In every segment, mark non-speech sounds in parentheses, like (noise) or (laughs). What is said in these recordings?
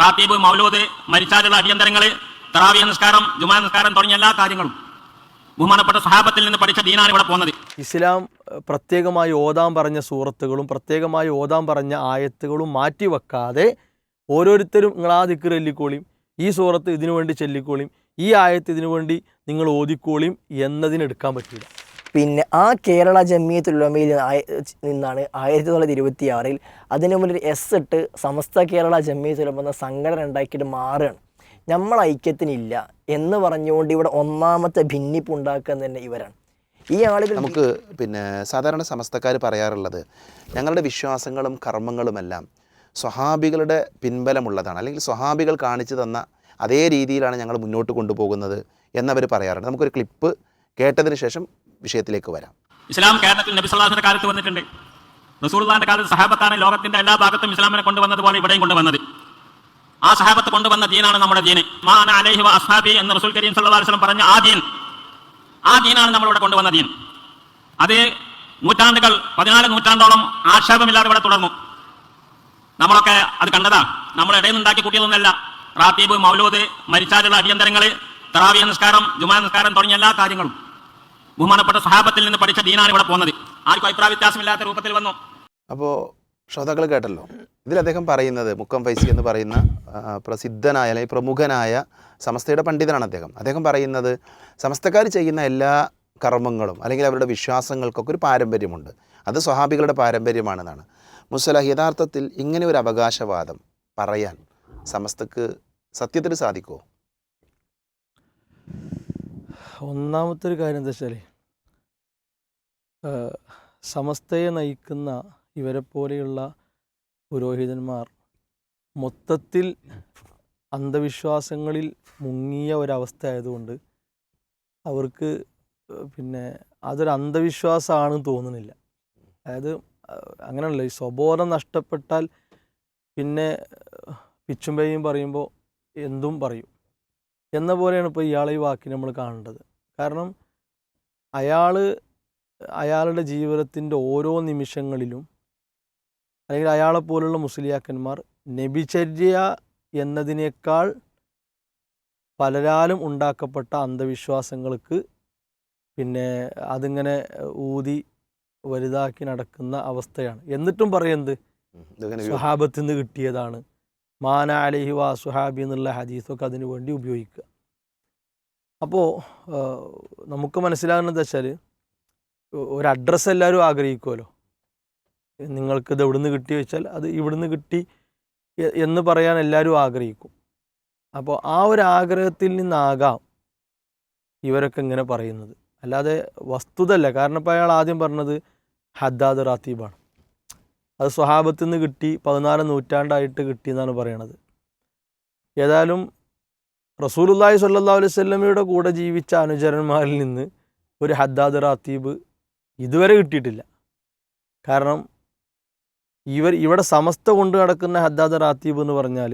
റാത്തീബ് മൗലൂദ് മരിച്ചാലുള്ള അടിയന്തരങ്ങൾ തറാവിയ നിസ്കാരം ജുമാ നിസ്കാരം തുടങ്ങിയ എല്ലാ കാര്യങ്ങളും ബഹുമാനപ്പെട്ട സഹാബത്തിൽ നിന്ന് പഠിച്ച ദീനാണ് ഇവിടെ പോകുന്നത്. ഇസ്ലാം പ്രത്യേകമായി ഓതാൻ പറഞ്ഞ സൂറത്തുകളും പ്രത്യേകമായി ഓതാൻ പറഞ്ഞ ആയത്തുകളും മാറ്റിവെക്കാതെ ഓരോരുത്തരും നിങ്ങൾ ആ ദിക്കർ ഈ സൂറത്ത് ഇതിനുവേണ്ടി ചൊല്ലിക്കോളിയും ഈ ആയത്ത് ഇതിനുവേണ്ടി നിങ്ങൾ ഓതിക്കോളിയും എന്നതിനെടുക്കാൻ പറ്റില്ല. പിന്നെ ആ കേരള ജമിയത്തുലമയിൽ നിന്നാണ് ആയിരത്തി തൊള്ളായിരത്തി ഇരുപത്തി ആറിൽ അതിനു മുന്നിൽ എസ് ഇട്ട് സമസ്ത കേരള ജമിയത്തുലമ എന്ന സംഘടന ഉണ്ടാക്കിയിട്ട് മാറുകയാണ്. നമ്മൾ ഐക്യത്തിനില്ല എന്ന് പറഞ്ഞുകൊണ്ട് ഇവിടെ ഒന്നാമത്തെ ഭിന്നിപ്പ് ഉണ്ടാക്കുക തന്നെ ഇവരാണ്. ഈ ആളുകൾ നമുക്ക് പിന്നെ സാധാരണ സമസ്തക്കാർ പറയാറുള്ളത് ഞങ്ങളുടെ വിശ്വാസങ്ങളും കർമ്മങ്ങളുമെല്ലാം സ്വഹാബികളുടെ പിൻബലമുള്ളതാണ്. അല്ലെങ്കിൽ സ്വഹാബികൾ കാണിച്ചു തന്ന അതേ രീതിയിലാണ് ഞങ്ങൾ മുന്നോട്ട് കൊണ്ടുപോകുന്നത് എന്നവർ പറയാറുണ്ട്. നമുക്കൊരു ക്ലിപ്പ് കേട്ടതിന് ശേഷം വിഷയത്തിലേക്ക് വരാം. ഇസ്ലാം കേരളത്തിൽ നബി കാലത്ത് വന്നിട്ടുണ്ട്. നസൂർദാന്റെ കാലത്ത് സഹാബത്താണ് ലോകത്തിന്റെ എല്ലാ ഭാഗത്തും ഇസ്ലാമിനെ കൊണ്ടുവന്നതുപോലെ ഇവിടെയും കൊണ്ടുവന്നത്. ആ സഹാബത്ത് കൊണ്ടുവന്ന ദീനാണ് നമ്മുടെ ദീന് മാന അലൈഹി അസ്ഹാബി എന്ന് റസൂൽ കരീം വസല്ലം പറഞ്ഞ ആ ദീൻ. ആ ദീനാണ് നമ്മളിവിടെ കൊണ്ടുവന്ന ദീൻ. അത് നൂറ്റാണ്ടുകൾ പതിനാല് നൂറ്റാണ്ടോളം ആക്ഷേപമില്ലാതെ ഇവിടെ തുടർന്നു. നമ്മളൊക്കെ അത് കണ്ടതാ. നമ്മൾ ഇടയിൽ നിന്നുണ്ടാക്കി കൂട്ടിയതൊന്നല്ല റാത്തീബ് മൗലൂദ് മരിച്ചാലുള്ള അടിയന്തരങ്ങൾ തറാവിയ നിസ്കാരം ജുമാ നിസ്കാരം തുടങ്ങിയ എല്ലാ കാര്യങ്ങളും. ബഹുമാനപ്പെട്ട സഹാബത്തിൽ നിന്ന് പഠിച്ച ദീനാണ് ഇവിടെ പോകുന്നത്. ആർക്കും അഭിപ്രായ വ്യത്യാസമില്ലാത്ത രൂപത്തിൽ വന്നു. അപ്പോൾ ശ്രോതാക്കൾ കേട്ടല്ലോ. ഇതിൽ അദ്ദേഹം പറയുന്നത് മുക്കം ഫൈസി എന്ന് പറയുന്ന പ്രസിദ്ധനായ അല്ലെങ്കിൽ പ്രമുഖനായ സമസ്തയുടെ പണ്ഡിതനാണ് അദ്ദേഹം. അദ്ദേഹം പറയുന്നത് സമസ്തക്കാർ ചെയ്യുന്ന എല്ലാ കർമ്മങ്ങളും അല്ലെങ്കിൽ അവരുടെ വിശ്വാസങ്ങൾക്കൊക്കെ ഒരു പാരമ്പര്യമുണ്ട്. അത് സ്വഹാബികളുടെ പാരമ്പര്യമാണെന്നാണ്. മുസ്സലാഹ് യഥാർത്ഥത്തിൽ ഇങ്ങനെ ഒരു അവകാശവാദം പറയാൻ സമസ്തക്ക് സത്യത്തിൽ സാധിക്കുമോ ഒന്നാമത്തെ ഒരു കാര്യം എന്താ വെച്ചാൽ സമസ്തയെ നയിക്കുന്ന ഇവരെ പോലെയുള്ള പുരോഹിതന്മാർ മൊത്തത്തിൽ അന്ധവിശ്വാസങ്ങളിൽ മുങ്ങിയ ഒരവസ്ഥ ആയതുകൊണ്ട് അവർക്ക് പിന്നെ അതൊരു അന്ധവിശ്വാസമാണെന്ന് തോന്നുന്നില്ല. അതായത് അങ്ങനെയുള്ള ഈ സ്വബോധം നഷ്ടപ്പെട്ടാൽ പിന്നെ പിച്ചും പേയും പറയുമ്പോൾ എന്തും പറയും. എന്ന പോലെയാണ് ഇപ്പോൾ ഇയാളെ ഈ വാക്കിന് നമ്മൾ കാണേണ്ടത്. കാരണം അയാൾ അയാളുടെ ജീവിതത്തിന്റെ ഓരോ നിമിഷങ്ങളിലും അല്ലെങ്കിൽ അയാളെപ്പോലുള്ള മുസ്ലിയാക്കന്മാർ നബിചര്യ എന്നതിനേക്കാൾ പലരാലും ഉണ്ടാക്കപ്പെട്ട അന്ധവിശ്വാസങ്ങൾക്ക് പിന്നെ അതിങ്ങനെ ഊതി വലുതാക്കി നടക്കുന്ന അവസ്ഥയാണ്. എന്നിട്ടും പറയുന്നത് ഇതിങ്ങനെ നിന്ന് കിട്ടിയതാണ്. മാന അലഹി വാ സുഹാബി എന്നുള്ള ഹദീസൊക്കെ അതിനു വേണ്ടി ഉപയോഗിക്കുക. അപ്പോൾ നമുക്ക് മനസ്സിലാകുന്നത് വെച്ചാൽ ഒരു അഡ്രസ്സ് എല്ലാവരും ആഗ്രഹിക്കുമല്ലോ നിങ്ങൾക്കിത് എവിടുന്ന് കിട്ടി വെച്ചാൽ അത് ഇവിടുന്ന് കിട്ടി എന്ന് പറയാൻ എല്ലാവരും ആഗ്രഹിക്കും. അപ്പോൾ ആ ഒരു ആഗ്രഹത്തിൽ നിന്നാകാം ഇവരൊക്കെ ഇങ്ങനെ പറയുന്നത്. അല്ലാതെ വസ്തുതല്ല കാരണം ഇപ്പോൾ അയാൾ ആദ്യം പറഞ്ഞത് ഹദ്ദാദ് റാത്തീബാണ്. അത് സ്വഹാബത്ത് നിന്ന് കിട്ടി പതിനാല് നൂറ്റാണ്ടായിട്ട് കിട്ടി എന്നാണ് പറയണത്. ഏതായാലും റസൂലുല്ലാഹി സ്വല്ലല്ലാഹു അലൈഹി വസല്ലമയുടെ കൂടെ ജീവിച്ച അനുചരന്മാരിൽ നിന്ന് ഒരു ഹദ്ദാദ് റാത്തീബ് ഇതുവരെ കിട്ടിയിട്ടില്ല. കാരണം ഇവർ ഇവിടെ സമസ്ത കൊണ്ട് നടക്കുന്ന ഹദ്ദാദ് റാത്തീബ് എന്ന് പറഞ്ഞാൽ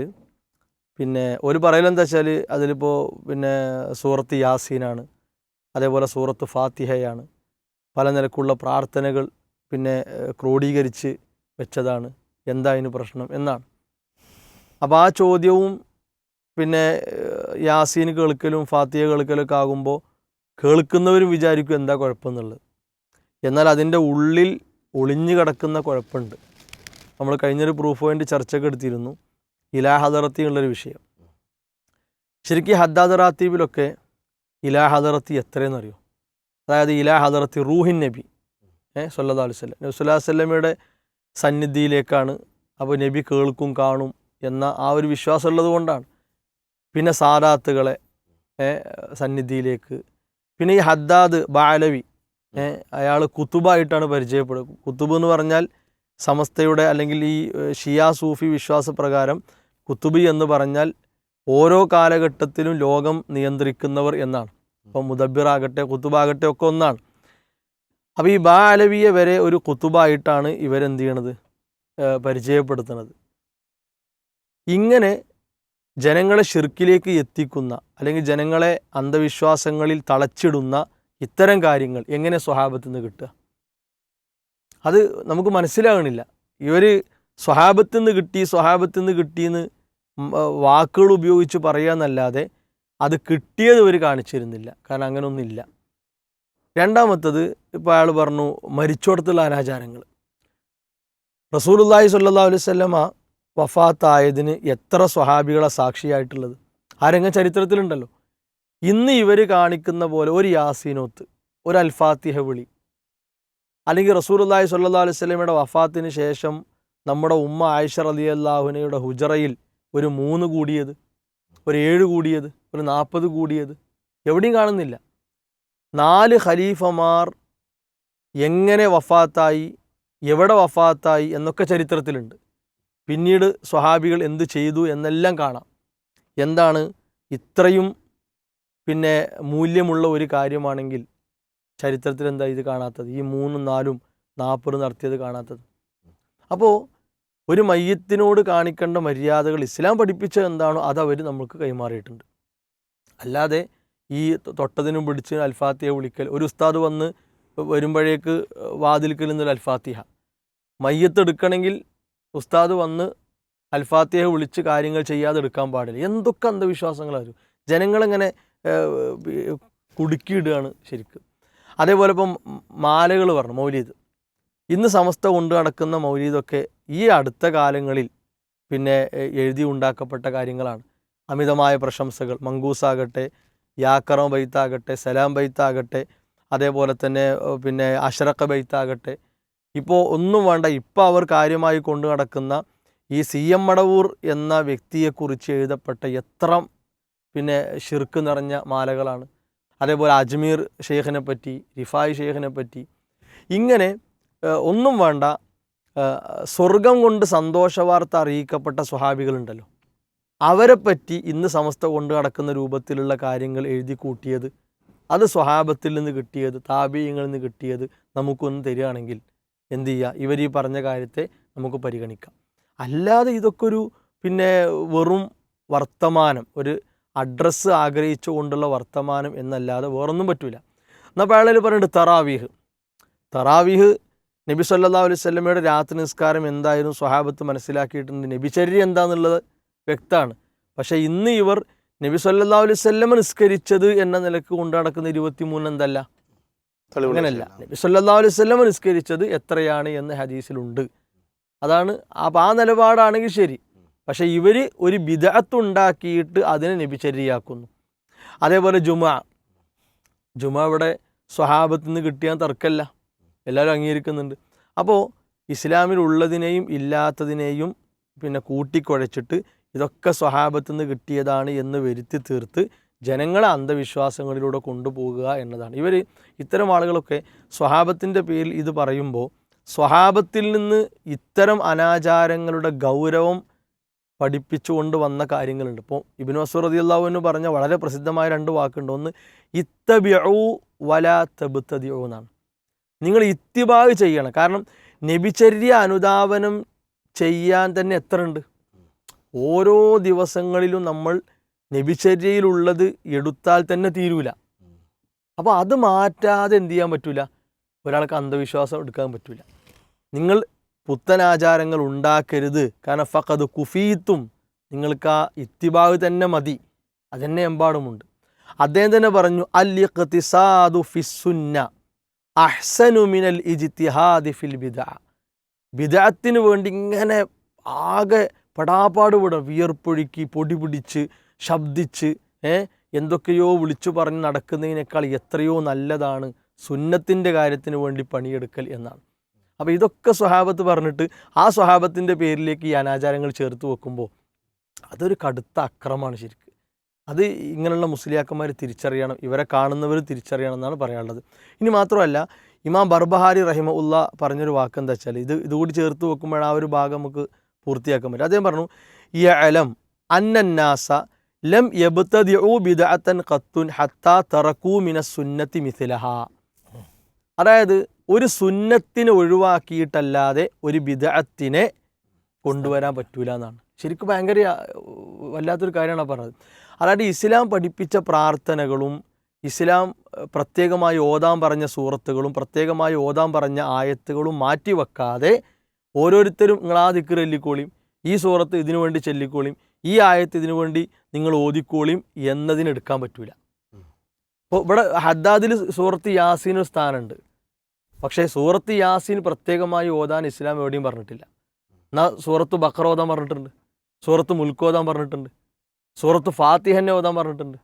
പിന്നെ ഒരു പറയലെന്താ വെച്ചാൽ അതിലിപ്പോൾ പിന്നെ സൂറത്ത് യാസീനാണ് അതേപോലെ സൂറത്ത് ഫാത്തിഹയാണ് പല നിലക്കുള്ള പ്രാർത്ഥനകൾ പിന്നെ ക്രോഡീകരിച്ച് വെച്ചതാണ്. എന്താ അതിന് പ്രശ്നം എന്നാണ്. അപ്പോൾ ആ ചോദ്യവും പിന്നെ യാസീൻ കേൾക്കലും ഫാത്തിയ കേൾക്കലൊക്കെ ആകുമ്പോൾ കേൾക്കുന്നവരും വിചാരിക്കും എന്താ കുഴപ്പമെന്നുള്ളത് എന്നാൽ അതിന്റെ ഉള്ളിൽ ഒളിഞ്ഞു കിടക്കുന്ന കുഴപ്പമുണ്ട്. നമ്മൾ കഴിഞ്ഞൊരു പ്രൂഫ് പോയിന്റ് ചർച്ചയൊക്കെ എടുത്തിരുന്നു. ഇലാഹദറത്തി എന്നുള്ളൊരു വിഷയം. ശരിക്കും ഹദ്ദാദ് റാത്തീബിലൊക്കെ ഇലാ ഹദറത്തി എത്രയെന്നറിയോ? അതായത് ഇലാഹദറത്തി റൂഹിൻ നബി ഏ സല്ലാ അലൈഹി വസല്ലം. നബി സുല്ലാ വല്ലമയുടെ സന്നിധിയിലേക്കാണ് അപ്പോൾ നബി കേൾക്കും കാണും എന്ന ആ ഒരു വിശ്വാസമുള്ളത് കൊണ്ടാണ്. പിന്നെ സാദാത്തുകളെ സന്നിധിയിലേക്ക്. പിന്നെ ഈ ഹദ്ദാദ് ബാലവി അയാൾ കുത്തുബായിട്ടാണ് പരിചയപ്പെടുക കുത്തുബ് എന്ന് പറഞ്ഞാൽ സമസ്തയുടെ അല്ലെങ്കിൽ ഈ ഷിയാ സൂഫി വിശ്വാസപ്രകാരം കുത്തുബി എന്ന് പറഞ്ഞാൽ ഓരോ കാലഘട്ടത്തിലും ലോകം നിയന്ത്രിക്കുന്നവർ എന്നാണ്. ഇപ്പം മുദബിറാകട്ടെ കുത്തുബാകട്ടെ ഒക്കെ ഒന്നാണ്. അപ്പോൾ ഈ ബാ അലവിയെ വരെ ഒരു കുത്തുബായിട്ടാണ് ഇവരെന്ത് ചെയ്യണത്? പരിചയപ്പെടുത്തുന്നത് ഇങ്ങനെ ജനങ്ങളെ ഷിർക്കിലേക്ക് എത്തിക്കുന്ന അല്ലെങ്കിൽ ജനങ്ങളെ അന്ധവിശ്വാസങ്ങളിൽ തളച്ചിടുന്ന ഇത്തരം കാര്യങ്ങൾ എങ്ങനെ സ്വഹാബത്ത് നിന്ന് കിട്ടുക? അത് നമുക്ക് മനസ്സിലാകണില്ല. ഇവർ സ്വഹാബത്ത് നിന്ന് കിട്ടി സ്വഹാബത്ത് നിന്ന് കിട്ടിയെന്ന് വാക്കുകൾ ഉപയോഗിച്ച് പറയുക എന്നല്ലാതെ അത് കിട്ടിയത് ഇവർ കാണിച്ചിരുന്നില്ല. കാരണം അങ്ങനെയൊന്നുമില്ല രണ്ടാമത്തത് ഇപ്പോൾ അയാൾ പറഞ്ഞു മരിച്ചോടത്തുള്ള അനാചാരങ്ങൾ റസൂലുല്ലാഹി സ്വല്ലല്ലാഹു അലൈഹി വസല്ലമ വഫാത്തായതിന് എത്ര സ്വഹാബികളെ സാക്ഷിയായിട്ടുള്ളത്? ആ രംഗം ചരിത്രത്തിലുണ്ടല്ലോ. ഇന്ന് ഇവർ കാണിക്കുന്ന പോലെ ഒരു യാസീനോത്ത് ഒരു അൽഫാത്തിഹ വിളി. അല്ലെങ്കിൽ റസൂർല്ലാഹി സല്ലാ അലൈഹി വസല്ലമയുടെ വഫാത്തിന് ശേഷം നമ്മുടെ ഉമ്മ ആയിഷ അള്ളാഹുനയുടെ ഹുജറയിൽ ഒരു മൂന്ന് കൂടിയത് ഒരു ഏഴ് കൂടിയത് ഒരു നാൽപ്പത് കൂടിയത് എവിടെയും കാണുന്നില്ല. നാല് ഖലീഫമാർ എങ്ങനെ വഫാത്തായി എവിടെ വഫാത്തായി എന്നൊക്കെ ചരിത്രത്തിലുണ്ട്. പിന്നീട് സ്വഹാബികൾ എന്ത് ചെയ്തു എന്നെല്ലാം കാണാം. എന്താണ് ഇത്രയും പിന്നെ മൂല്യമുള്ള ഒരു കാര്യമാണെങ്കിൽ ചരിത്രത്തിൽ എന്താ ഇത് കാണാത്തത്? ഈ മൂന്നും നാലും നാൽപ്പത് നടത്തിയത് കാണാത്തത്. അപ്പോൾ ഒരു മയ്യത്തിനോട് കാണിക്കേണ്ട മര്യാദകൾ ഇസ്ലാം പഠിപ്പിച്ച എന്താണോ അത് അവർ നമുക്ക് കൈമാറിയിട്ടുണ്ട്. അല്ലാതെ ഈ തൊട്ടതിനും പിടിച്ച് അൽഫാത്തിഹ വിളിക്കൽ ഒരു ഉസ്താദ് വന്ന് വരുമ്പോഴേക്ക് വാതിൽക്കൽ നിന്നൊരു അൽഫാത്തിഹ. മയ്യത്ത് എടുക്കണമെങ്കിൽ ഉസ്താദ് വന്ന് അൽഫാത്തിയെ വിളിച്ച് കാര്യങ്ങൾ ചെയ്യാതെ എടുക്കാൻ പാടില്ല. എന്തൊക്കെ അന്ധവിശ്വാസങ്ങളായിരുന്നു. ജനങ്ങളെങ്ങനെ കുടുക്കിയിടുകയാണ് ശരിക്കും. അതേപോലെ ഇപ്പം മാലകൾ പറഞ്ഞു മൗലീദ്. ഇന്ന് സമസ്ത കൊണ്ട് നടക്കുന്ന മൗലീദൊക്കെ ഈ അടുത്ത കാലങ്ങളിൽ പിന്നെ എഴുതി ഉണ്ടാക്കപ്പെട്ട കാര്യങ്ങളാണ്. അമിതമായ പ്രശംസകൾ മങ്കൂസാകട്ടെ യാക്കറം ബൈത്താകട്ടെ സലാം ബൈത്താകട്ടെ അതേപോലെ തന്നെ പിന്നെ അഷറക്ക ബൈത്താകട്ടെ ഇപ്പോൾ ഒന്നും വേണ്ട. ഇപ്പോൾ അവർ കാര്യമായി കൊണ്ടു നടക്കുന്ന ഈ സി എം മടവൂർ എന്ന വ്യക്തിയെക്കുറിച്ച് എഴുതപ്പെട്ട എത്ര പിന്നെ ഷിർക്ക് നിറഞ്ഞ മാലകളാണ്. അതേപോലെ അജ്മീർ ഷെയ്ഖിനെ പറ്റി റിഫായ് ഷെയ്ഖിനെ പറ്റി. ഇങ്ങനെ ഒന്നും വേണ്ട. സ്വർഗം കൊണ്ട് സന്തോഷവാർത്ത അറിയിക്കപ്പെട്ട സ്വഹാബികളുണ്ടല്ലോ. അവരെ പറ്റി ഇന്ന് സമസ്ത കൊണ്ട് നടക്കുന്ന രൂപത്തിലുള്ള കാര്യങ്ങൾ എഴുതി കൂട്ടിയത് അത് സ്വഹാബത്തിൽ നിന്ന് കിട്ടിയത് താപീയങ്ങളിൽ നിന്ന് കിട്ടിയത് നമുക്കൊന്ന് തരികയാണെങ്കിൽ എന്ത് ചെയ്യുക ഇവർ ഈ പറഞ്ഞ കാര്യത്തെ നമുക്ക് പരിഗണിക്കാം. അല്ലാതെ ഇതൊക്കെ ഒരു പിന്നെ വെറും വർത്തമാനം ഒരു അഡ്രസ്സ് ആഗ്രഹിച്ചുകൊണ്ടുള്ള വർത്തമാനം എന്നല്ലാതെ വേറൊന്നും പറ്റില്ല എന്നാൽ പേളയിൽ പറയുന്നുണ്ട് തറാവീഹ്. തറാവീഹ് നബി സല്ലാ അലൈഹി സ്വല്ലമയുടെ രാത്രി നിസ്കാരം എന്തായിരുന്നു? സ്വഹാബത്ത് മനസ്സിലാക്കിയിട്ടുണ്ട്. നബിചര്യ എന്താണെന്നുള്ളത് വ്യക്തമാണ് പക്ഷേ ഇന്ന് ഇവർ നബി സല്ലാ അലൈഹി സ്വല്ലം നിസ്കരിച്ചത് എന്ന നിലയ്ക്ക് കൊണ്ടു നടക്കുന്ന ഇരുപത്തിമൂന്ന് എന്തല്ല? അങ്ങനെയല്ല. നബി സല്ലല്ലാഹു അലൈഹി വസല്ലം നിസ്കരിച്ചത് എത്രയാണ് എന്ന് ഹദീസിലുണ്ട്. അതാണ് അപ്പം ആ നിലപാടാണെങ്കിൽ ശരി. പക്ഷേ ഇവർ ഒരു ബിദത്തുണ്ടാക്കിയിട്ട് അതിനെ അതിനെ നബിചര്യയാക്കുന്നു. അതേപോലെ ജുമ. ജുമ ഇവിടെ സ്വഹാബത്ത് നിന്ന് കിട്ടിയാൽ തർക്കമല്ല എല്ലാവരും അംഗീകരിക്കുന്നുണ്ട്. അപ്പോൾ ഇസ്ലാമിൽ ഇസ്ലാമിലുള്ളതിനെയും ഇല്ലാത്തതിനെയും പിന്നെ കൂട്ടിക്കുഴച്ചിട്ട് ഇതൊക്കെ സ്വഹാബത്ത് നിന്ന് കിട്ടിയതാണ് എന്ന് വരുത്തി തീർത്ത് ജനങ്ങളെ അന്ധവിശ്വാസങ്ങളിലൂടെ കൊണ്ടുപോകുക എന്നതാണ്. ഇവർ ഇത്തരം ആളുകളൊക്കെ സ്വഹാബത്തിന്റെ പേരിൽ ഇത് പറയുമ്പോൾ സ്വഹാബത്തിൽ നിന്ന് ഇത്തരം അനാചാരങ്ങളുടെ ഗൗരവം പഠിപ്പിച്ചുകൊണ്ട് വന്ന കാര്യങ്ങളുണ്ട്. ഇപ്പോൾ ഇബിൻ വസൂർ റതി അള്ളാഹുവിന് പറഞ്ഞ വളരെ പ്രസിദ്ധമായ രണ്ട് വാക്കുണ്ട്. ഒന്ന് ഇത്തബിഉ വല തെബുത്തതിയോ എന്നാണ്. നിങ്ങൾ ഇത്തിബാഗ് ചെയ്യണം. കാരണം നബിചര്യ അനുധാവനം ചെയ്യാൻ തന്നെ എത്ര ഉണ്ട് ഓരോ ദിവസങ്ങളിലും നമ്മൾ നബിചര്യയിലുള്ളത് എടുത്താൽ തന്നെ തീരൂല. അപ്പോൾ അത് മാറ്റാതെ എന്ത് ചെയ്യാൻ പറ്റൂല? ഒരാൾക്ക് അന്ധവിശ്വാസം എടുക്കാൻ പറ്റൂല. നിങ്ങൾ പുത്തനാചാരങ്ങൾ ഉണ്ടാക്കരുത്. കാരണം ഫഖദ് കുഫീത്തും നിങ്ങൾക്ക് ആ ഇത്തിബാവ് തന്നെ മതി. അതന്നെ എമ്പാടുമുണ്ട്. അദ്ദേഹം തന്നെ പറഞ്ഞു അൽ ഫിസ്സുന്ന അഹ്സനു മിനൽ ഇജ്തിഹാദി ഫിൽ ബിദഅ ബിദഅത്തിന് വേണ്ടി ഇങ്ങനെ ആകെ പെടാപ്പാട് വിയർപ്പൊഴുക്കി പൊടി പിടിച്ച് ശബ്ദിച്ച് എന്തൊക്കെയോ വിളിച്ചു പറഞ്ഞ് നടക്കുന്നതിനേക്കാൾ എത്രയോ നല്ലതാണ് സുന്നത്തിന്റെ കാര്യത്തിന് വേണ്ടി പണിയെടുക്കൽ എന്നാണ്. അപ്പോൾ ഇതൊക്കെ സ്വഹാബത്ത് പറഞ്ഞിട്ട് ആ സ്വഹാബത്തിന്റെ പേരിലേക്ക് ഈ അനാചാരങ്ങൾ ചേർത്ത് വെക്കുമ്പോൾ അതൊരു കടുത്ത അക്രമമാണ് ശരിക്ക്. അത് ഇങ്ങനെയുള്ള മുസ്ലിയാക്കന്മാർ തിരിച്ചറിയണം ഇവരെ കാണുന്നവർ തിരിച്ചറിയണം എന്നാണ് പറയാനുള്ളത്. ഇനി മാത്രമല്ല ഇമാം ബർബഹാരി റഹിമ ഉള്ള പറഞ്ഞൊരു വാക്ക് എന്താ വെച്ചാൽ ഇത് ഇതുകൂടി ചേർത്ത് വെക്കുമ്പോഴാണ് ആ ഒരു ഭാഗം നമുക്ക് പൂർത്തിയാക്കാൻ പറ്റും. അദ്ദേഹം പറഞ്ഞു ഈ അലം അന്നന്നാസ ലം യബ്തദിഉ ബിദഅത്തൻ ഖത്തുൻ ഹത്താ തറക്കൂ മിന സുന്നത്തി മിഥിലഹ അതായത് ഒരു സുന്നത്തിനെ ഒഴിവാക്കിയിട്ടല്ലാതെ ഒരു ബിദഅത്തിനെ കൊണ്ടുവരാൻ പറ്റൂല എന്നാണ്. ശരിക്കും ഭയങ്കര വല്ലാത്തൊരു കാര്യമാണ് പറഞ്ഞത്. അതായത് ഇസ്ലാം പഠിപ്പിച്ച പ്രാർത്ഥനകളും ഇസ്ലാം പ്രത്യേകമായി ഓതാൻ പറഞ്ഞ സൂറത്തുകളും പ്രത്യേകമായി ഓതാൻ പറഞ്ഞ ആയത്തുകളും മാറ്റി വെക്കാതെ ഓരോരുത്തരും ദിക്കർ ചൊല്ലിക്കോളിയും ഈ സൂറത്ത് ഇതിനു വേണ്ടി ചെല്ലിക്കോളിയും ഈ ആയത്ത് ഇതിനു വേണ്ടി നിങ്ങൾ ഓതിക്കോളിയും എന്നതിന് എടുക്കാൻ പറ്റൂല. അപ്പോൾ ഇവിടെ ഹദ്ദാദിൽ സൂറത്ത് യാസീൻ ഒരു സ്ഥാനമുണ്ട്. പക്ഷേ സൂറത്ത് യാസീൻ പ്രത്യേകമായി ഓതാൻ ഇസ്ലാം എവിടെയും പറഞ്ഞിട്ടില്ല. എന്നാൽ സൂറത്ത് ബക്കർ ഓതാൻ പറഞ്ഞിട്ടുണ്ട് സൂറത്ത് മുൽക്ക് ഓതാൻ പറഞ്ഞിട്ടുണ്ട് സൂറത്ത് ഫാത്തിഹന്നെ ഓതാൻ പറഞ്ഞിട്ടുണ്ട്.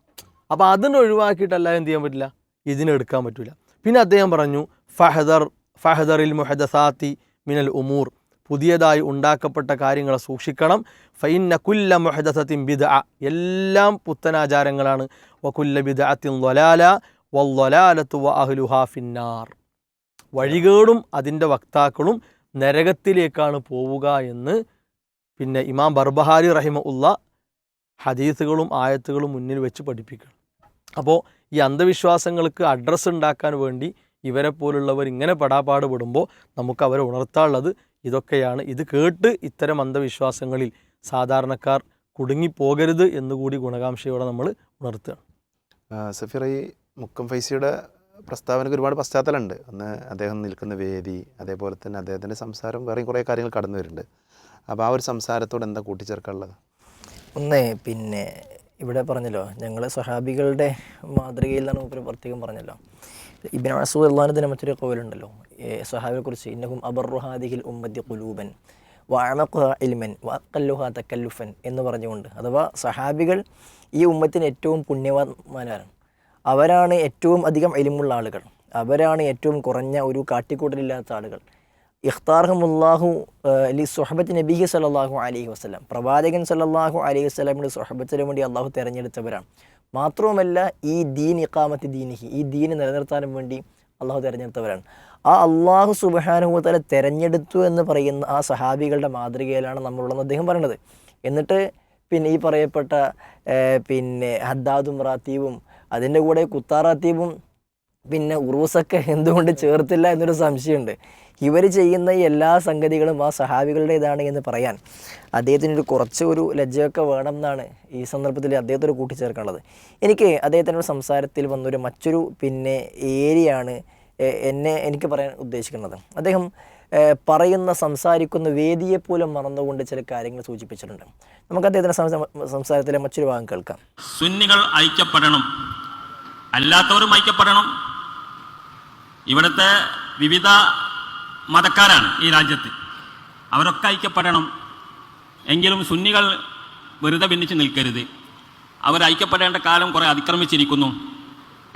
അപ്പോൾ അതിനെ ഒഴിവാക്കിയിട്ടല്ല എന്ത് ചെയ്യാൻ പറ്റില്ല? ഇതിനെടുക്കാൻ പറ്റില്ല പിന്നെ അദ്ദേഹം പറഞ്ഞു ഫഹദർ ഫഹദറിൽ മുഹദസാത്തി മിനൽ ഉമൂർ. പുതിയതായി ഉണ്ടാക്കപ്പെട്ട കാര്യങ്ങളെ സൂക്ഷിക്കണം. ഫൈന്ന കുല്ല മൊഹദസത്തിൻ ബിദ എല്ലാം പുത്തനാചാരങ്ങളാണ്. വകുല്ല ബിദഅത്തിൻ വലാല വല്ലാലത്തു വ അഹ്ലുഹാ ഫിന്നാർ. വഴികേടും അതിന്റെ വക്താക്കളും നരകത്തിലേക്കാണ് പോവുക എന്ന് പിന്നെ ഇമാം ബർബഹാരി റഹിമ ഉള്ള ഹദീസുകളും ആയത്തുകളും മുന്നിൽ വെച്ച് പഠിപ്പിക്കണം. അപ്പോൾ ഈ അന്ധവിശ്വാസങ്ങൾക്ക് അഡ്രസ്സ് ഉണ്ടാക്കാൻ വേണ്ടി ഇവരെ പോലുള്ളവർ ഇങ്ങനെ പെടാപ്പാട് പെടുമ്പോൾ നമുക്ക് അവരെ ഉണർത്താനുള്ളത് ഇതൊക്കെയാണ്. ഇത് കേട്ട് ഇത്തരം അന്ധവിശ്വാസങ്ങളിൽ സാധാരണക്കാർ കുടുങ്ങിപ്പോകരുത് എന്നുകൂടി ഗുണകാംക്ഷയോടെ നമ്മൾ ഉണർത്തുകയാണ്. സഫീർ ഈ മുക്കം ഫൈസിയുടെ പ്രസ്താവനയ്ക്ക് ഒരുപാട് പശ്ചാത്തലമുണ്ട്. ഒന്ന് അദ്ദേഹം നിൽക്കുന്ന വേദി അതേപോലെ തന്നെ അദ്ദേഹത്തിന്റെ സംസാരം വേറെ കുറേ കാര്യങ്ങൾ കടന്നു വരുന്നുണ്ട്. അപ്പോൾ ആ ഒരു സംസാരത്തോട് എന്താ കൂട്ടിച്ചേർക്കാനുള്ളത്? ഒന്ന് പിന്നെ ഇവിടെ പറഞ്ഞല്ലോ ഞങ്ങൾ സ്വഹാബികളുടെ മാതൃകയിൽ നിന്നാണ് മൂപ്പര് പ്രത്യേകം പറഞ്ഞല്ലോ. ഇബിൻ അസൂർ അള്ളഹാനത്തിന് മറ്റൊരു കോവിലുണ്ടല്ലോ. സ്വഹാബിയെ കുറിച്ച് ഇന്നഹും അബർറുഹാദിഹിൽ ഉമ്മദ്യ കുലൂബൻ വാമഖുഹ ഇൽമൻ വക്കല്ലുഹ തക്കല്ലുഫൻ എന്ന് പറഞ്ഞുകൊണ്ട് അഥവാ സഹാബികൾ ഈ ഉമ്മത്തിന് ഏറ്റവും പുണ്യവാന്മാരാണ്. അവരാണ് ഏറ്റവും അധികം എലിമുള്ള ആളുകൾ. അവരാണ് ഏറ്റവും കുറഞ്ഞ ഒരു കാട്ടിക്കൂട്ടലില്ലാത്ത ആളുകൾ. ഇഖ്താർഹമുല്ലാഹു അലി സുഹബത്ത് നബിഹി സല്ലാഹു അലൈഹി വസ്ലം പ്രവാചകൻ സല്ലല്ലാഹു അലൈഹി വസ്ലമിന്റെ സുഹബത്തിന് വേണ്ടി അള്ളാഹു തിരഞ്ഞെടുത്തവരാണ്. മാത്രവുമല്ല ഈ ദീൻ ഇക്കാമത്ത് ദീനിഹി ഈ ദീന് നിലനിർത്താനും വേണ്ടി അള്ളാഹു തിരഞ്ഞെടുത്തവരാണ്. ആ അള്ളാഹു സുബാനുഭവത്തല തിരഞ്ഞെടുത്തു എന്ന് പറയുന്ന ആ സഹാബികളുടെ മാതൃകയിലാണ് നമ്മളുള്ളതെന്ന് അദ്ദേഹം പറയണത്. എന്നിട്ട് പിന്നെ ഈ പറയപ്പെട്ട പിന്നെ ഹദ്ദാദും റാത്തീവും അതിന്റെ കൂടെ കുത്താറാത്തീവും പിന്നെ ഉറൂസൊക്കെ എന്തുകൊണ്ട് ചേർത്തില്ല എന്നൊരു സംശയമുണ്ട്. ഇവർ ചെയ്യുന്ന എല്ലാ സംഗതികളും ആ സഹാബികളുടേതാണ് എന്ന് പറയാൻ അദ്ദേഹത്തിന് ഒരു കുറച്ച് ഒരു ലജ്ജയൊക്കെ വേണം എന്നാണ് ഈ സന്ദർഭത്തിൽ അദ്ദേഹത്തോട് കൂട്ടിച്ചേർക്കാനുള്ളത്. എനിക്ക് അദ്ദേഹത്തിന്റെ സംസാരത്തിൽ വന്നൊരു മറ്റൊരു പിന്നെ ഏരിയയാണ് എന്നെ എനിക്ക് പറയാൻ ഉദ്ദേശിക്കുന്നത്. അദ്ദേഹം പറയുന്ന സംസാരിക്കുന്ന വേദിയെപ്പോലും മറന്നുകൊണ്ട് ചില കാര്യങ്ങൾ സൂചിപ്പിച്ചിട്ടുണ്ട്. നമുക്ക് അദ്ദേഹത്തിന്റെ സംസാരത്തിലെ മറ്റൊരു ഭാഗം കേൾക്കാം. സുന്നികൾ ഐക്യപ്പെടണം. അല്ലാത്തവരും ഐക്യപ്പെടണം. ഇവിടുത്തെ വിവിധ മതക്കാരാണ് ഈ രാജ്യത്ത്. അവരൊക്കെ ഐക്യപ്പെടണം. എങ്കിലും സുന്നികൾ വെറുതെ ഭിന്നിച്ച് നിൽക്കരുത്. അവർ ഐക്യപ്പെടേണ്ട കാലം കുറേ അതിക്രമിച്ചിരിക്കുന്നു.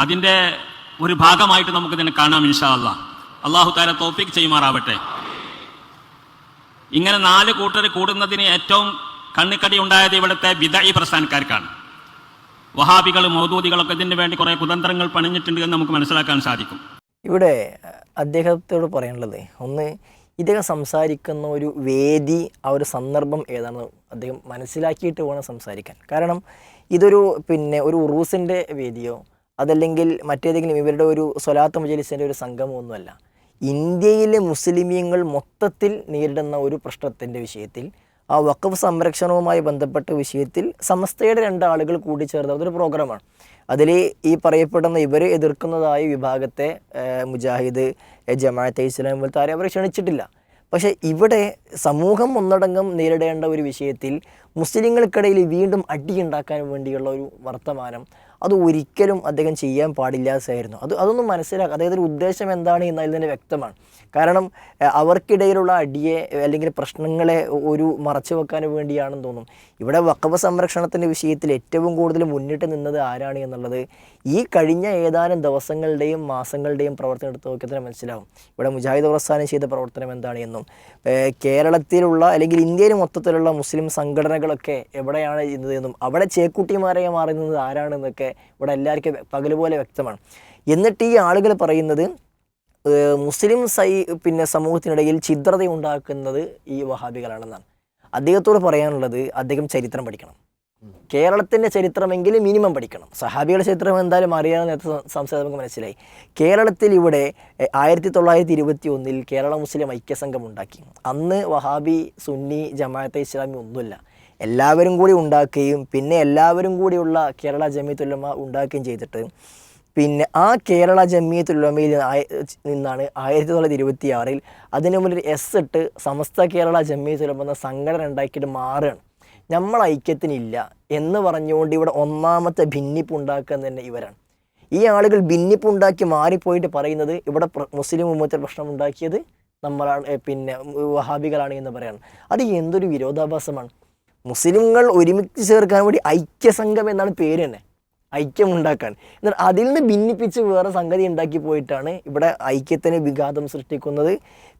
അതിന്റെ ഒരു ഭാഗമായിട്ട് നമുക്ക് ഇതിനെ കാണാം ഇൻഷാ അല്ലാ അള്ളാഹു താര തോപ്പിക്ക് ചെയ്യുമാറാവട്ടെ. ഇങ്ങനെ നാല് കൂട്ടർ കൂടുന്നതിന് ഏറ്റവും കണ്ണിക്കടി ഉണ്ടായത് ഇവിടുത്തെ വിദയി പ്രസ്ഥാനക്കാർക്കാണ്. വഹാബികൾ മൗദൂദികളൊക്കെ ഇതിന് വേണ്ടി കുറേ കുതന്ത്രങ്ങൾ പണിഞ്ഞിട്ടുണ്ട് എന്ന് നമുക്ക് മനസ്സിലാക്കാൻ സാധിക്കും. ഇവിടെ അദ്ദേഹത്തോട് പറയാനുള്ളത് ഒന്ന് ഇദ്ദേഹം സംസാരിക്കുന്ന ഒരു വേദി ആ ഒരു സന്ദർഭം ഏതാണെന്ന് അദ്ദേഹം മനസ്സിലാക്കിയിട്ട് വേണം സംസാരിക്കാൻ. കാരണം ഇതൊരു പിന്നെ ഒരു ഉറൂസിന്റെ വേദിയോ അതല്ലെങ്കിൽ മറ്റേതെങ്കിലും ഇവരുടെ ഒരു സ്വലാത്ത് മജലിസിന്റെ ഒരു സംഗമമൊന്നുമല്ല ഇന്ത്യയിലെ മുസ്ലിമീങ്ങൾ മൊത്തത്തിൽ നേരിടുന്ന ഒരു പ്രശ്നത്തിന്റെ വിഷയത്തിൽ ആ വക്കഫ് സംരക്ഷണവുമായി ബന്ധപ്പെട്ട വിഷയത്തിൽ സമസ്തയുടെ രണ്ടാളുകൾ കൂടി കൂടിച്ചേർന്ന അതൊരു പ്രോഗ്രാമാണ്. അതിൽ ഈ പറയപ്പെടുന്ന ഇവർ എതിർക്കുന്നതായ വിഭാഗത്തെ മുജാഹിദ് ജമാഅത്തെ ഇസ്ലാം പോലത്തെ ആരെയും അവർ ക്ഷണിച്ചിട്ടില്ല. പക്ഷേ ഇവിടെ സമൂഹം ഒന്നടങ്കം നേരിടേണ്ട ഒരു വിഷയത്തിൽ മുസ്ലിങ്ങൾക്കിടയിൽ വീണ്ടും അടിയുണ്ടാക്കാൻ വേണ്ടിയുള്ള ഒരു വർത്തമാനം അത് ഒരിക്കലും അദ്ദേഹം ചെയ്യാൻ പാടില്ലാതായിരുന്നു. അത് അതൊന്നും മനസ്സിലാക്കുക അദ്ദേഹത്തിന്റെ ഉദ്ദേശം എന്താണ് എന്നതിൽ തന്നെ വ്യക്തമാണ്. കാരണം അവർക്കിടയിലുള്ള അടിയെ അല്ലെങ്കിൽ പ്രശ്നങ്ങളെ ഒരു മറച്ചു വെക്കാൻ വേണ്ടിയാണെന്ന് തോന്നും. ഇവിടെ വക്കവ സംരക്ഷണത്തിന്റെ വിഷയത്തിൽ ഏറ്റവും കൂടുതൽ മുന്നിട്ട് നിന്നത് ആരാണ് എന്നുള്ളത് ഈ കഴിഞ്ഞ ഏതാനും ദിവസങ്ങളുടെയും മാസങ്ങളുടെയും പ്രവർത്തനം എടുത്ത് നോക്കിയാൽ തന്നെ മനസ്സിലാവും. ഇവിടെ മുജാഹിദ് പ്രസ്ഥാനം ചെയ്ത പ്രവർത്തനം എന്താണ് എന്നും. കേരളത്തിലുള്ള അല്ലെങ്കിൽ ഇന്ത്യയിൽ മൊത്തത്തിലുള്ള മുസ്ലിം സംഘടനകളൊക്കെ എവിടെയാണ് ചെയ്യുന്നത് എന്നും. അവിടെ ചേക്കുട്ടിമാരെ മാറുന്നത് ആരാണെന്നൊക്കെ ഇവിടെ എല്ലാവർക്കും പകൽ പോലെ വ്യക്തമാണ്. എന്നിട്ട് ഈ ആളുകൾ പറയുന്നത് മുസ്ലിം സൈ പിന്നെ സമൂഹത്തിനിടയിൽ ഛിദ്രത ഉണ്ടാക്കുന്നത് ഈ വഹാബികളാണെന്നാണ്. അദ്ദേഹത്തോട് പറയാനുള്ളത് അദ്ദേഹം ചരിത്രം പഠിക്കണം. കേരളത്തിന്റെ ചരിത്രമെങ്കിലും മിനിമം പഠിക്കണം. സഹാബികളുടെ ചരിത്രം എന്തായാലും അറിയാവുന്ന സംസാരം നമുക്ക് മനസ്സിലായി. കേരളത്തിൽ ഇവിടെ ആയിരത്തി തൊള്ളായിരത്തി ഇരുപത്തി ഒന്നിൽ കേരള മുസ്ലിം ഐക്യസംഘം ഉണ്ടാക്കി. അന്ന് വഹാബി സുന്നി ജമാഅത്തെ ഇസ്ലാമി ഒന്നുമില്ല. എല്ലാവരും കൂടി ഉണ്ടാക്കുകയും പിന്നെ എല്ലാവരും കൂടിയുള്ള കേരള ജമീത്തുലമ ഉണ്ടാക്കുകയും ചെയ്തിട്ട് പിന്നെ ആ കേരള ജമിയത്തുലമയിൽ നിന്നാണ് ആയിരത്തി തൊള്ളായിരത്തി ഇരുപത്തി ആറിൽ അതിനു മുന്നിൽ എസ് ഇട്ട് സമസ്ത കേരള ജമിയത്തുലമ എന്ന സംഘടന ഉണ്ടാക്കിയിട്ട് മാറുകയാണ്. നമ്മൾ ഐക്യത്തിനില്ല എന്ന് പറഞ്ഞുകൊണ്ട് ഇവിടെ ഒന്നാമത്തെ ഭിന്നിപ്പ് ഉണ്ടാക്കുക തന്നെ ഇവരാണ്. ഈ ആളുകൾ ഭിന്നിപ്പ് ഉണ്ടാക്കി മാറിപ്പോയിട്ട് പറയുന്നത് ഇവിടെ മുസ്ലിം ഉമ്മത്തിൽ പ്രശ്നം ഉണ്ടാക്കിയത് നമ്മളാണ് പിന്നെ വഹാബികളാണ് എന്ന് പറയാണ്. അത് എന്തൊരു വിരോധാഭാസമാണ്. മുസ്ലിങ്ങൾ ഒരുമിച്ച് ചേർക്കാൻ വേണ്ടി ഐക്യസംഘം എന്നാണ് പേര് തന്നെ. ഐക്യമുണ്ടാക്കാൻ എന്നാൽ അതിൽ നിന്ന് ഭിന്നിപ്പിച്ച് വേറെ സംഗതി ഉണ്ടാക്കി പോയിട്ടാണ് ഇവിടെ ഐക്യത്തിന് വിഘാതം സൃഷ്ടിക്കുന്നത്.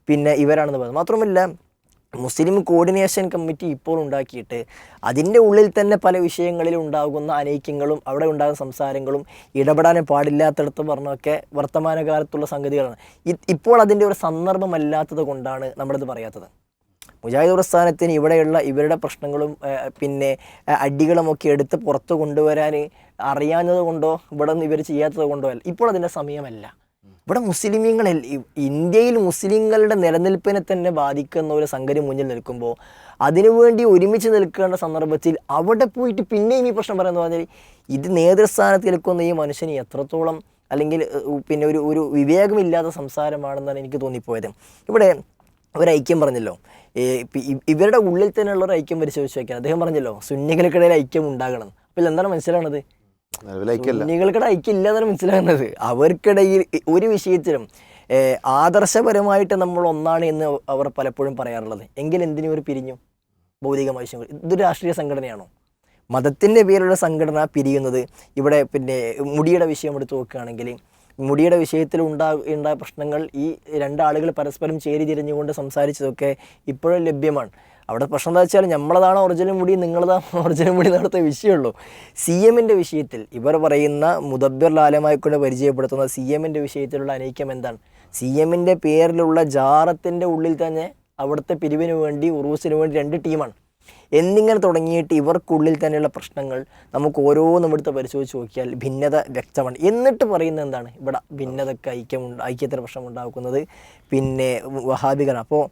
പിന്നെ ഇവരാണെന്ന് പറയുന്നത്. മാത്രമല്ല മുസ്ലിം കോർഡിനേഷൻ കമ്മിറ്റി ഇപ്പോൾ ഉണ്ടാക്കിയിട്ട് അതിന്റെ ഉള്ളിൽ തന്നെ പല വിഷയങ്ങളിൽ ഉണ്ടാകുന്ന അനൈക്യങ്ങളും അവിടെ ഉണ്ടാകുന്ന സംസാരങ്ങളും ഇടപെടാൻ പാടില്ലാത്തടത്ത് പറഞ്ഞൊക്കെ വർത്തമാനകാലത്തുള്ള സംഗതികളാണ്. ഇപ്പോൾ അതിന്റെ ഒരു സന്ദർഭമല്ലാത്തത് കൊണ്ടാണ് നമ്മളിത് പറയാത്തത്. മുജാഹിദ് പ്രസ്ഥാനത്തിന് ഇവിടെയുള്ള ഇവരുടെ പ്രശ്നങ്ങളും പിന്നെ അടികളുമൊക്കെ എടുത്ത് പുറത്ത് കൊണ്ടുവരാൻ അറിയാഞ്ഞത് കൊണ്ടോ ഇവിടെ നിന്ന് ഇവർ ചെയ്യാത്തത് കൊണ്ടോ അല്ല. ഇപ്പോൾ അതിന്റെ സമയമല്ല. ഇവിടെ മുസ്ലിമീങ്ങൾ ഇന്ത്യയിൽ മുസ്ലിങ്ങളുടെ നിലനിൽപ്പിനെ തന്നെ ബാധിക്കുന്ന ഒരു സംഗതി മുന്നിൽ നിൽക്കുമ്പോൾ അതിനുവേണ്ടി ഒരുമിച്ച് നിൽക്കേണ്ട സന്ദർഭത്തിൽ അവിടെ പോയിട്ട് പിന്നെയും ഈ പ്രശ്നം പറയുന്നത് പറഞ്ഞാൽ ഇത് നേതൃസ്ഥാനത്ത് നിൽക്കുന്ന ഈ മനുഷ്യന് എത്രത്തോളം അല്ലെങ്കിൽ പിന്നെ ഒരു ഒരു വിവേകമില്ലാത്ത സംസാരമാണെന്നാണ് എനിക്ക് തോന്നിപ്പോയത്. ഇവിടെ ഒരു ഐക്യം പറഞ്ഞല്ലോ. ഇവരുടെ ഉള്ളിൽ തന്നെയുള്ള ഒരു ഐക്യം പരിശോധിച്ച് വെക്കാൻ അദ്ദേഹം പറഞ്ഞല്ലോ സുന്നികൾക്കിടയിൽ ഐക്യം ഉണ്ടാകണം. അപ്പോൾ എന്താണ് മനസ്സിലാവുന്നത് ഐക്യമല്ല സുന്നികൾക്കിടെ ഐക്യം ഇല്ലാതാണ് മനസ്സിലാകുന്നത് അവർക്കിടയിൽ ഒരു വിഷയത്തിലും ആദർശപരമായിട്ട് നമ്മൾ ഒന്നാണ് എന്ന് അവർ പലപ്പോഴും പറയാറുള്ളത്. എങ്കിൽ എന്തിനു ഇവർ പിരിഞ്ഞു? ഭൗതികമായ വിഷയങ്ങൾ ഇതൊരു രാഷ്ട്രീയ സംഘടനയാണോ? മതത്തിന്റെ പേരിലുള്ള സംഘടന പിരിയുന്നത് ഇവിടെ പിന്നെ മുടിയുടെ വിഷയം എടുത്ത് നോക്കുകയാണെങ്കിൽ മുടിയുടെ വിഷയത്തിൽ ഉണ്ടാ ഉണ്ടായ പ്രശ്നങ്ങൾ ഈ രണ്ടാളുകൾ പരസ്പരം ചേരി തിരിഞ്ഞുകൊണ്ട് സംസാരിച്ചതൊക്കെ ഇപ്പോഴും ലഭ്യമാണ്. അവിടെ പ്രശ്നം എന്താ വെച്ചാൽ നമ്മളതാണ് ഒറിജിനൽ മുടി നിങ്ങളതാണ് (laughs) ഒറിജിനൽ മുടി നടത്ത വിഷയമുള്ളൂ. സി എമ്മിന്റെ വിഷയത്തിൽ ഇവർ പറയുന്ന മുദബ്ബർ ലാലമായിക്കൊണ്ട് പരിചയപ്പെടുത്തുന്ന സി എമ്മിന്റെ വിഷയത്തിലുള്ള അനൈക്യം എന്താണ്? സി എമ്മിന്റെ പേരിലുള്ള ജാറത്തിന്റെ ഉള്ളിൽ തന്നെ അവിടുത്തെ പിരിവിന് വേണ്ടി ഉറൂസിന് വേണ്ടി രണ്ട് ടീമാണ്. എന്നിങ്ങനെ തുടങ്ങിയിട്ട് ഇവർക്കുള്ളിൽ തന്നെയുള്ള പ്രശ്നങ്ങൾ നമുക്ക് ഓരോന്നും എടുത്ത് പരിശോധിച്ച് നോക്കിയാൽ ഭിന്നത വ്യക്തമാണ്. എന്നിട്ട് പറയുന്നത് എന്താണ്? ഇവിടെ ഭിന്നതക്ക് ഐക്യം ഐക്യത്തിന് പ്രശ്നം ഉണ്ടാക്കുന്നത് പിന്നെ വഹാബികളാണ്. അപ്പോൾ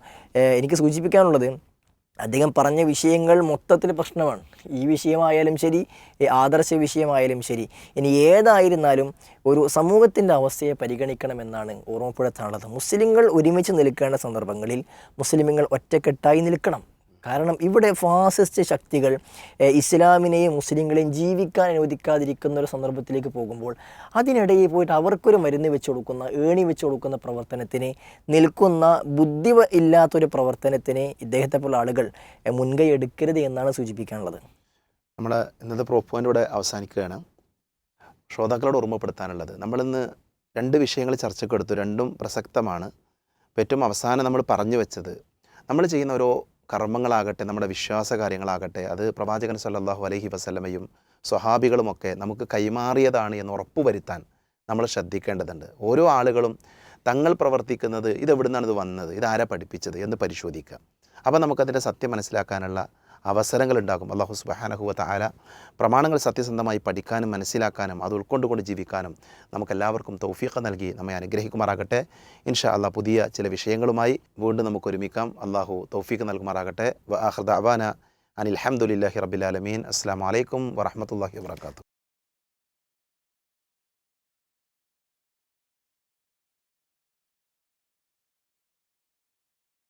എനിക്ക് സൂചിപ്പിക്കാനുള്ളത് അദ്ദേഹം പറഞ്ഞ വിഷയങ്ങൾ മൊത്തത്തിൽ പ്രശ്നമാണ്. ഈ വിഷയമായാലും ശരി ആദർശ വിഷയമായാലും ശരി ഇനി ഏതായിരുന്നാലും ഒരു സമൂഹത്തിന്റെ അവസ്ഥയെ പരിഗണിക്കണമെന്നാണ് ഓർമ്മപ്പെടുത്താനുള്ളത്. മുസ്ലിങ്ങൾ ഒരുമിച്ച് നിൽക്കേണ്ട സന്ദർഭങ്ങളിൽ മുസ്ലിമുകൾ ഒറ്റക്കെട്ടായി നിൽക്കണം. കാരണം ഇവിടെ ഫാസിസ്റ്റ് ശക്തികൾ ഇസ്ലാമിനെയും മുസ്ലിങ്ങളെയും ജീവിക്കാൻ അനുവദിക്കാതിരിക്കുന്ന ഒരു സന്ദർഭത്തിലേക്ക് പോകുമ്പോൾ അതിനിടയിൽ പോയിട്ട് അവർക്കൊരു മരുന്ന് വെച്ച് കൊടുക്കുന്ന ഏണി വെച്ച് കൊടുക്കുന്ന പ്രവർത്തനത്തിന് നിൽക്കുന്ന ബുദ്ധി വ- ഇല്ലാത്തൊരു പ്രവർത്തനത്തിന് ഇദ്ദേഹത്തെ പോലുള്ള ആളുകൾ മുൻകൈ എടുക്കരുത് എന്നാണ് സൂചിപ്പിക്കാനുള്ളത്. നമ്മൾ ഇന്നത്തെ പ്രോപ്പോയിന്റെ അവസാനിക്കുകയാണ്. ശ്രോതാക്കളോട് ഓർമ്മപ്പെടുത്താനുള്ളത് നമ്മളിന്ന് രണ്ട് വിഷയങ്ങൾ ചർച്ചയ്ക്ക് രണ്ടും പ്രസക്തമാണ്. ഏറ്റവും അവസാനം നമ്മൾ പറഞ്ഞു വെച്ചത് നമ്മൾ ചെയ്യുന്ന ഓരോ കർമ്മങ്ങളാകട്ടെ നമ്മുടെ വിശ്വാസ കാര്യങ്ങളാകട്ടെ അത് പ്രവാചകൻ സല്ലാഹു അലഹി വസ്ലമയും സ്വഹാബികളുമൊക്കെ നമുക്ക് കൈമാറിയതാണ് എന്ന് ഉറപ്പുവരുത്താൻ നമ്മൾ ശ്രദ്ധിക്കേണ്ടതുണ്ട്. ഓരോ ആളുകളും തങ്ങൾ പ്രവർത്തിക്കുന്നത് ഇതെവിടുന്നാണ് ഇത് വന്നത് ഇതാരാ പഠിപ്പിച്ചത് എന്ന് പരിശോധിക്കുക. അപ്പോൾ നമുക്കതിന്റെ സത്യം മനസ്സിലാക്കാനുള്ള അവസരങ്ങൾ ഉണ്ടാകും അള്ളാഹു സുബഹാനഹുവത്ത ആല പ്രമാണങ്ങൾ സത്യസന്ധമായി പഠിക്കാനും മനസ്സിലാക്കാനും അത് ഉൾക്കൊണ്ടുകൊണ്ട് ജീവിക്കാനും നമുക്കെല്ലാവർക്കും തൗഫീഖ നൽകി നമ്മെ അനുഗ്രഹിക്കുമാറാകട്ടെ. ഇൻഷാ അള്ളാഹ് പുതിയ ചില വിഷയങ്ങളുമായി വീണ്ടും നമുക്ക് ഒരുമിക്കാം. അള്ളാഹു തൗഫീഖ് നൽകുമാറാകട്ടെ. വ അനിൽ ഹംദുലില്ലാഹി റബ്ബിൽ ആലമീൻ. അസ്സാം വലൈക്കും വറഹമത്തല്ലാഹി വാത്തു